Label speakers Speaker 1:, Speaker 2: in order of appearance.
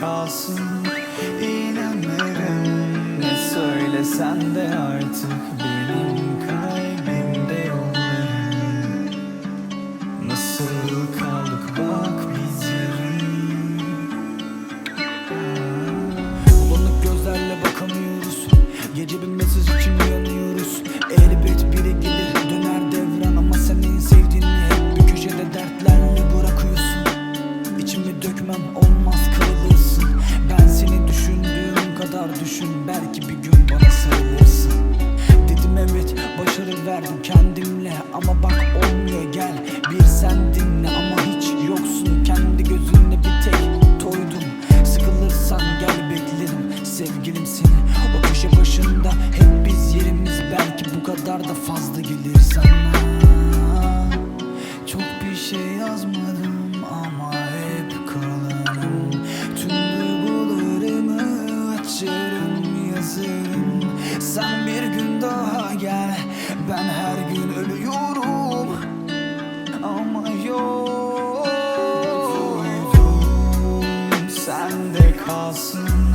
Speaker 1: kalsın. İnanırım ne söylesen de artık benim kalbimde yollarım Nasıl kaldık bak biz yarın. Bulanık gözlerle bakamıyoruz. Gece bir mesaj düşün Belki bir gün bana sarılırsın. Dedim evet başarı verdim kendimle. Ama bak olmuyor gel bir sen dinle. Ama hiç yoksun kendi gözünle bir tek toydum. Sıkılırsan gel beklerim sevgilim seni. O köşe başında hep biz yerimiz. Belki bu kadar da fazla gelir senden gel. Ben her gün ölüyorum. Ama yok. Sen de kalsın.